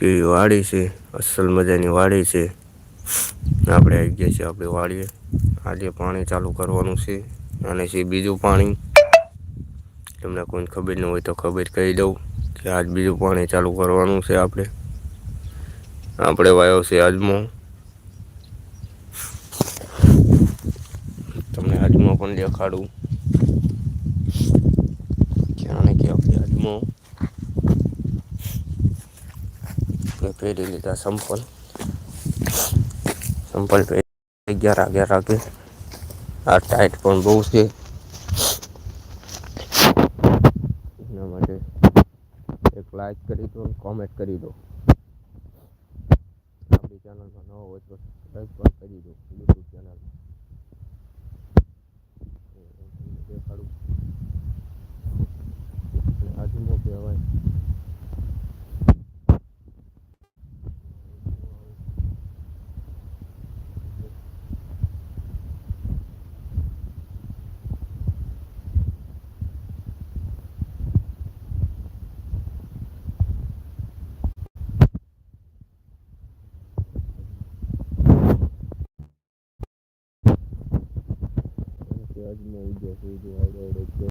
કેવી વાડી છે, અસલ મજાની વાડી છે. આપણે આવી ગયા છીએ, આપણી વાડીએ. આજે પાણી ચાલુ કરવાનું છે, અને છે બીજું પાણી. તમને કોઈને ખબર ન હોય તો ખબર કહી દઉં કે આજ બીજું પાણી ચાલુ કરવાનું છે આપણે. આપણે વાયો છે આજમો. તમને આજમો પણ દેખાડું. ક્યાં કે આપણે આજમો? પહેરી લીધા સંપલ. સંપલ પહેરી અગિયાર અગિયાર રાગે આ ટાઈટ પણ બહુ છે. એના માટે એક લાઈક કરી દો કોમેન્ટ કરી દો. આપણી ચેનલમાં નવો હોય તો સબસ્ક્રાઈબ પણ કરી દો યુટ્યુબ ચેનલમાં દેખાડું. આજમો કહેવાય અજમો ઉગ્યો છે જો આવડો આવડો ઉગ્યો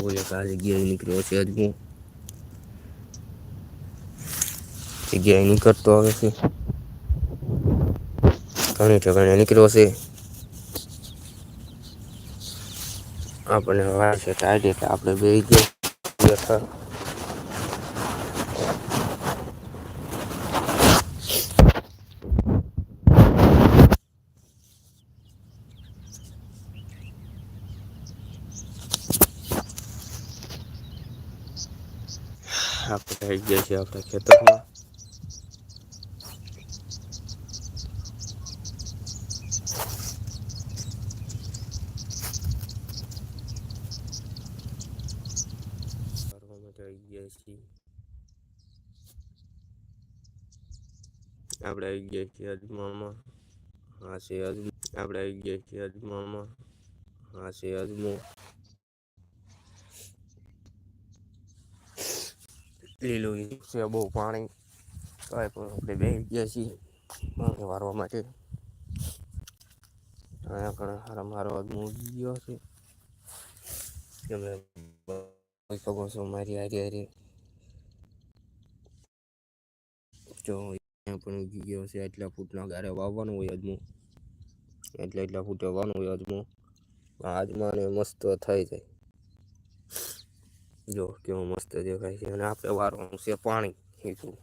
બહુ એક આ જગ્યાએ નીકળતો આવે છે. ઘણી ઠેકાણે નીકળ્યો છે. આપણને વાર છે આપણે બે ગયા આપણે આવી ગયા છીએ આપણા ખેતરમાં. આપણે આવી ગયા છીએ અજમામાં. હા છે અજમો. આપણે આવી ગયા છીએ અજમામાં. હા છે અજમો. લીલું છે, બહુ પાણી. કાંઈ પણ આપણે બે ગયા છીએ પાણી વારવા માટે. અહીંયા ઘણા સારા મારો અજમો ઉગી ગયો છે. તમે છો મારી હારી હારી. જો, અહીંયા પણ ઉગી ગયો છે એટલા ફૂટના ગારે વાવવાનું હોય અજમો એટલે એટલા ફૂટે વાવવાનું હોય અજમો આજમાને મસ્ત થઈ જાય જો, કેવું મસ્ત દેખાય છે. અને આપણે વારવાનું છે પાણી હીધું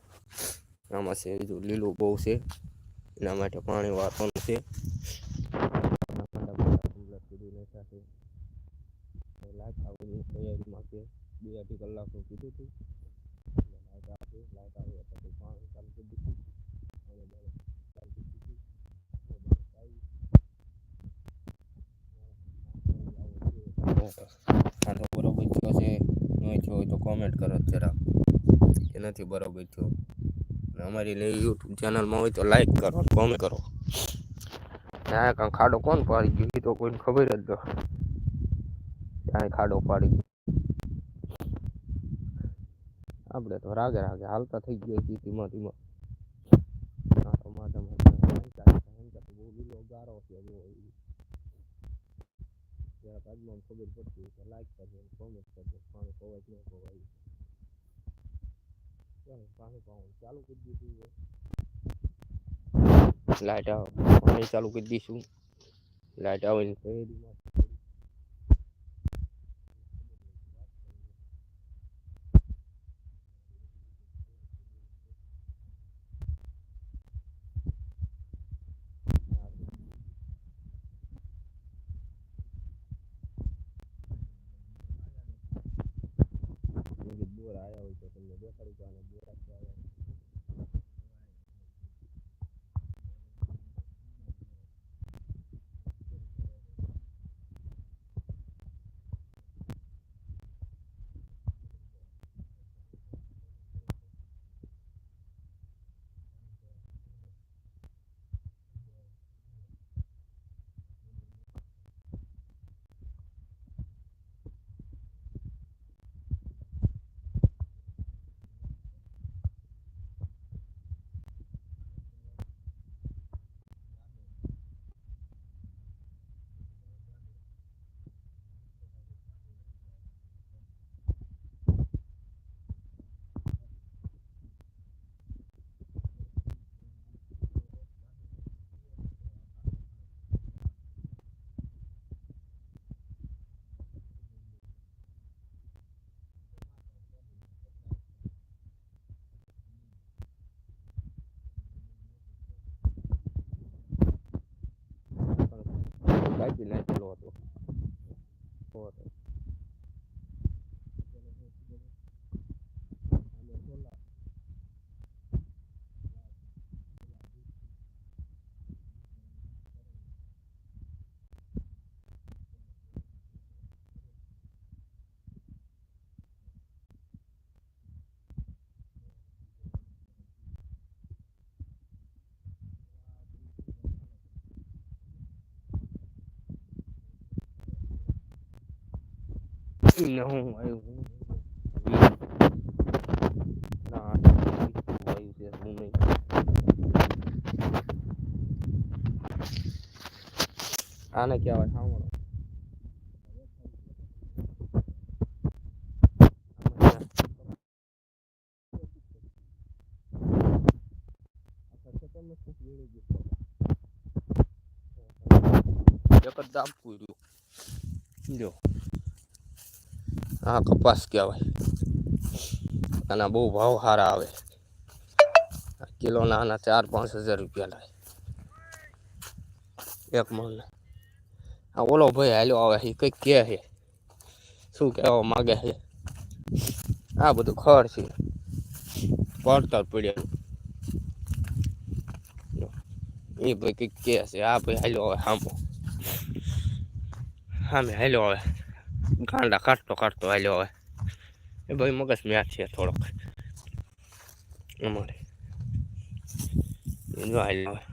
આમાં છે હીધું લીલું બહુ છે. એના માટે પાણી વારવાનું છે. લાઈટ આવવાની તૈયારીમાં છે બે અઢી કીધું હતું પાણી ચાલુ નહીં થયો હોય તો કોમેન્ટ કરો જરા. કે નથી બરાબર થયો. અમારી લે યુટ્યુબ ચેનલમાં હોય તો લાઈક કરો કોમેન્ટ કરો. ત્યાં કાંઈ ખાડો કોણ પાડી ગયો? એ તો કોઈને ખબર જ ન ત્યાં ખાડો પાડી ગયો. આપણે તો રાગે રાગે હાલતા થઈ ગયા ધીમા ધીમા હા તો માથે માથે બહુ લીલો ગારો છે બહુ જરાક આજમાં ખબર પડતી તો લાઈક કરજો કોમેન્ટ કરજો પાણી ખવાય કે ન ખવાય ચાલો પાણી પાવાનું ચાલુ કરી દીધું છે લાઈટ આવે પાણી ચાલુ કરી દઈશું લાઈટ આવે ને તૈયારીમાં બોર આવ્યા હોય તો તમને દેખાડું કે આને બોર કાપી નાખેલો હતો આને કહેવાય સાંભળો. જ દાબકું રહ્યું જો. આ કપાસ કહેવાય. આના બહુ ભાવ સારા આવે. કિલોના આના ચાર પાંચ હજાર રૂપિયા લાગે એક મણ આ ઓલો ભાઈ હાલ્યો આવે એ કંઈક કહે છે. શું કહેવા માગે છે? આ બધું ખડ છે. પડતર પડ્યા. એ ભાઈ કંઈક કહે છે, આ ભાઈ હાલ્યો આવે સામો સામે હાલ્યો આવે. ગાંડા કાઢતો કાઢતો હાલ્યો હવે. એ ભાઈ મગજ મ્યા છે થોડોક. અમારે. હાલ્યો આવે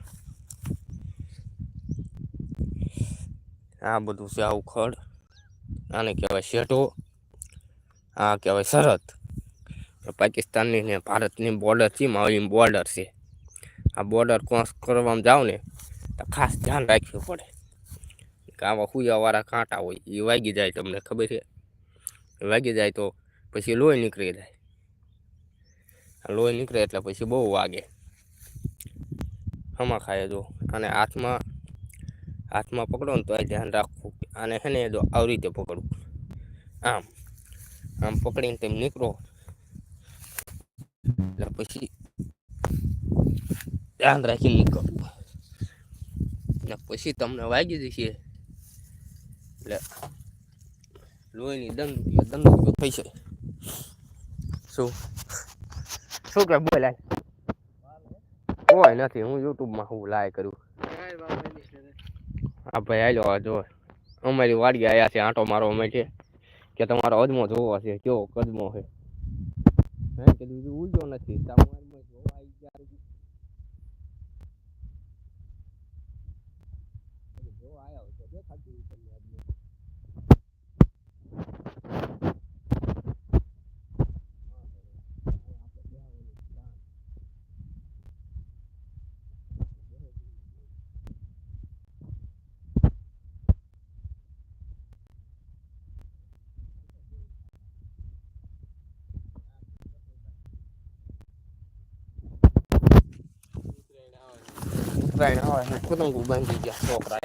આ બધું છે આવું ખડ. આને કહેવાય શેઢો આ કહેવાય સરહદ. પાકિસ્તાનની ને ભારતની બોર્ડર છે મારી બોર્ડર છે. આ બોર્ડર ક્રોસ કરવામાં જાઓ ને તો ખાસ ધ્યાન રાખવું પડે. કે આવા હુયાવાળા કાંટા હોય, એ વાગી જાય તમને ખબર છે? વાગી જાય તો પછી લોહી નીકળી જાય. લોહી નીકળે એટલે પછી બહુ વાગે. હમા ખાય જો. અને હાથમાં હાથમાં પકડો ને તો એ ધ્યાન રાખવું અને હે ને જો આવી રીતે પકડવું. આમ આમ પકડીને તેમ નીકળો. એટલે પછી ધ્યાન રાખીને નીકળવું ને પછી તમને વાગી જશે. એટલે લોહીની દંડ દંડ થઈ છે શું? શું કે બોલાય કોઈ નથી, હું યુટ્યુબમાં હું લાય કરું. હા ભાઈ આલ્યો જો. અમારી વાડી આયા છે, આંટો મારવા માટે કે તમારો અજમો જોવો છે, કેવો કદમો છે. મેં કીધું ઉડ્યો નથી તમારે જોવા આવી ગયા છે. હોય દેખાતું હોય તમને અજમો. ઉત્તરાયણ આવે છે પતંગો બાંધી ગયા છોકરા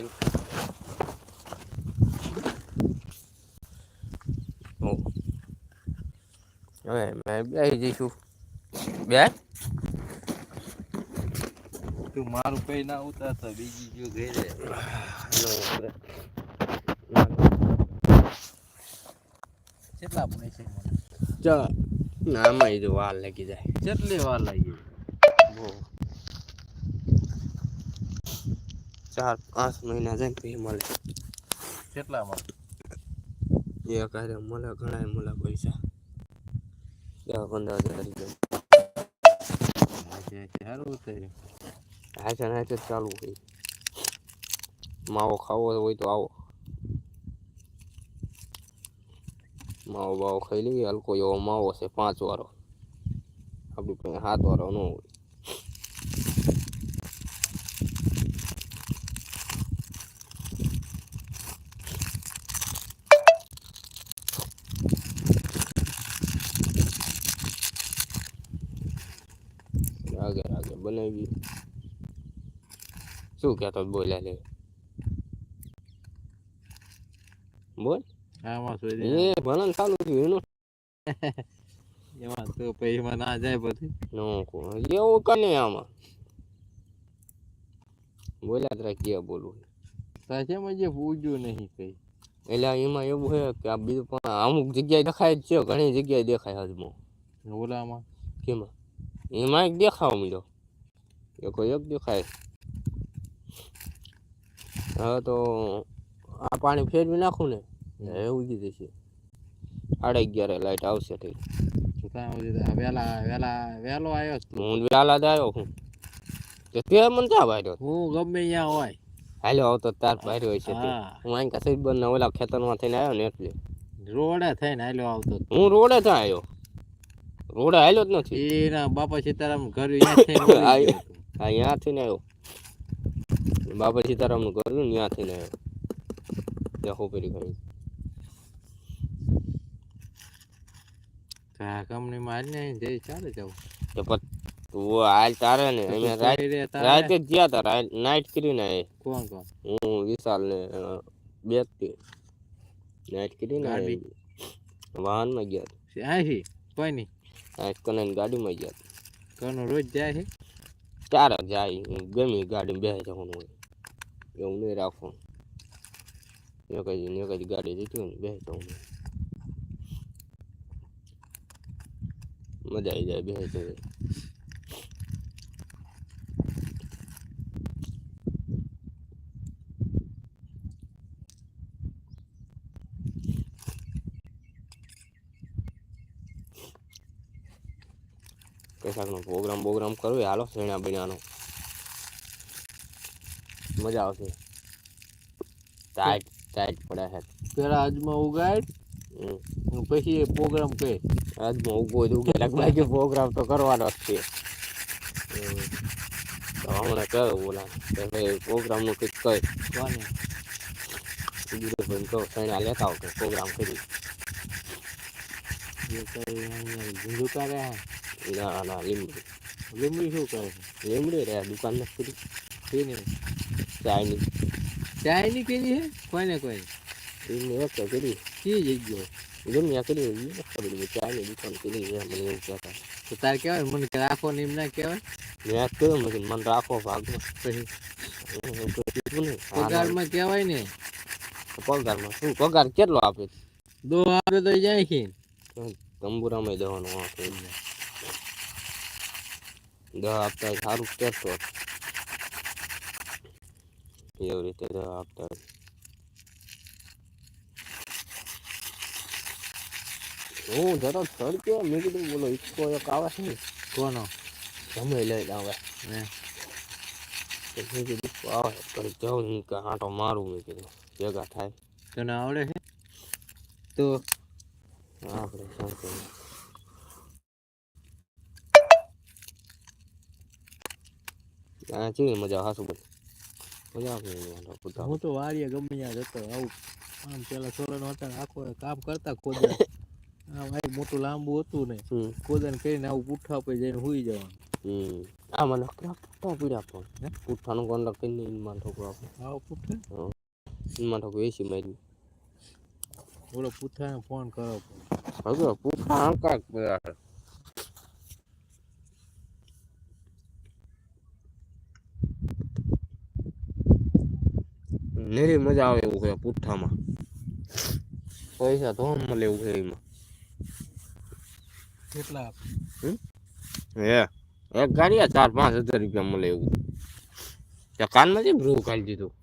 હવે મેં બે જઈશું બે તું મારું કઈ ના ઉતારતા બીજી જો ઘેરે કેટલા પૈસે ચાલ ના આમાં એ જો વાર લાગી જાય કેટલી વાર લાગી બહુ ચાર પાંચ મહિના જાય પછી મળે. કેટલામાં? એ હારે મળે ઘણા મળે પૈસા. દસ પંદર હજાર રૂપિયા. હાચે હાચે ચાલુ હોય. માવો ખાવો હોય તો આવો. માવો બાવો ખાઈ લઈએ હલકો એવો માવો છે પાંચ વાળો. આપણી પાસે સાત વાળો ન હોય. શું કહેતો બોલ્યા લે? બોલ. આમાં એ ભણન ચાલુ થયું એનું. એમાં તો પૈસા ના જાય બધું નો એવું કને આમાં. બોલ્યા જ રાખીએ બોલું સાચેમાં જે પૂજ્યું નહીં કઈ. એટલે એમાં એવું છે કે આ બીજું પણ અમુક જગ્યાએ દેખાય જ છે ઘણી જગ્યાએ દેખાય હજમાં ઓલામાં? કેમાં? એમાં એક દેખાવ મળ્યો. એક દેખાય. હવે તો આ પાણી ફેરવી નાખું ને એવું કીધું છે સાડા અગિયારે લાઈટ આવશે ઠીક ત્યાં વેલો આવ્યો હું વ્યાલા જ આવ્યો હું. તો મને ક્યાં ભાર્યો હું ગમે ત્યાં હોય. હાલો આવતો તાર ભાર્યો હોય છે હા. હું અહીં કાસી બંને ઓલા ખેતરમાં થઈને આવ્યો ને એટલે. રોડે થઈને હાલો આવતો. હું રોડે ત્યાં આવ્યો. રોડે હાલ્યો જ નથી. એના બાપા સીતારામ ઘર અહીંયા થઈને. હા આવ્યો. બાબા સીતારામનું કર્યું ને ત્યાંથી ને ત્યાં ખાઈ તો આ કંપનીમાં આજ ને જઈ ચાલે જવું. તો તું હાલ તારે ને અહીંયા રાત તારે? જ ગયા તા નાઈટ નાઇટ કરીને આયે. કોણ કોણ? હું વિશાલ ને બે નાઈટ નાઇટ કરીને ગાડી? વાહનમાં ગયા આહી કોઈ નહીં કરીને ગાડીમાં ગયા કોનો રોજ જાય છે જ જાય ગમી ગાડીમાં બેસી જવાનું હોય. એવું નહીં રાખવાનું એક જ એક જ ગાડી જતી હોય ને બેસી જવાનું મજા આવી જાય બેસી જાય કશાકનો પ્રોગ્રામ પ્રોગ્રામ કરવો હોય, હાલો શેણા બીણાનો મજા આવશે ટાઈટ ટાઈટ પડે છે પેલા આજમાં ઉગાડ હમ. અને પછી એ પ્રોગ્રામ કહે આજમાં ઉગો જ ઉગે બાકી પ્રોગ્રામ તો કરવાનો જ છે હમ. તો હમણાં કહો બોલા કે ભાઈ પ્રોગ્રામનું કંઈક કહે કોને બીજું ભાઈ કહો શેણા લેતા આવો કે પ્રોગ્રામ કરી જે કઈ અહીંયા ઝુંઝુકા રહ્યા ના ના લીમડી લીમડી શું કરે છે લીમડી રે દુકાન નથી કરી કેને ચાયની. ચાઇની કેવી હે? કોઈને કોઈ એક તો કરી. કી જઈ ગયો. ગમે મેં કરી ખબર કે ચાયની દુકાન કરી મને એમ કહેતા. તો તાર કહેવાય મને રાખો ને એમ ના કહેવાય? મેં આજ કહ્યું મેં કીધું મને રાખો ભાગમાં. પગારમાં કહેવાય ને. પગારમાં શું? પગાર કેટલો આપે? દો આપે તો જાય છે. તંબુરામાં દેવાનું એમને. દહ આપતા સારું કહેતો એવી રીતે આપતા. હું જરા સડક્યો મેં કીધું બોલો ઈચ્છો એક આવે છે ને? કોનો? ગમે લઈને આવે. મેં કીધું આવે તો જાઉં કે આંટો મારું મેં કીધું. ભેગા થાય. તને આવડે છે? તો આપણે શું કરીએ? મજા હાસુ બોલ. મજા આવે. હું તો વાડીએ ગમે ત્યાં જતો આવું આમ પેલા સોલર હતા આખો કામ કરતા ખોદા આમ આ મોટું લાંબુ હતું ને ખોદન કરીને આવું પુઠ્ઠા પર જઈને હુઈ જવાનું. હમ. આ મને પુઠ્ઠા પીડા પણ? પુઠ્ઠાનું કરીને ઈનમાં ઠોકો આપણે આવો પુઠ્ઠા ઈનમાં ઠોકો એસી મારી. ઓલો પુઠ્ઠાને ફોન કરો હવે પુઠ્ઠા હંકા નીરી મજા આવે એવું છે પુઠ્ઠામાં. પૈસા તો મળે એવું છે એમાં. કેટલા હે એક ગાડી ચાર પાંચ હજાર રૂપિયા મળે એવું. ત્યાં કાનમાં જેમ રૂ ખાલી દીધું.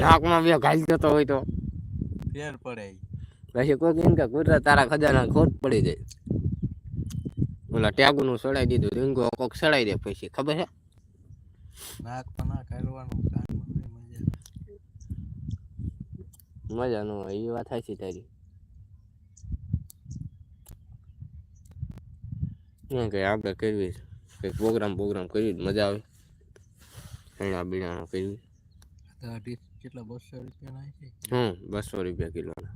નાકમાં બે ઘાલી જતો હોય તો. ફેર પડે પછી કોઈ કેમ કે કુતરા તારા ખજાના ખોટ પડી જાય. ઓલા ટેગુનું સડાઈ દીધું રીંગો કોક સડાઈ દે પછી ખબર છે? નાક પર નાક હાલવાનું કાનમાં મજા મજા ન એ વાત થાય છે તારી. એમ કે આપણે કરવી. કંઈક પ્રોગ્રામ પ્રોગ્રામ કરવી મજા આવે. એના બીણા કરવી. કેટલા બસો રૂપિયા ના હમ બસો રૂપિયા કિલોના.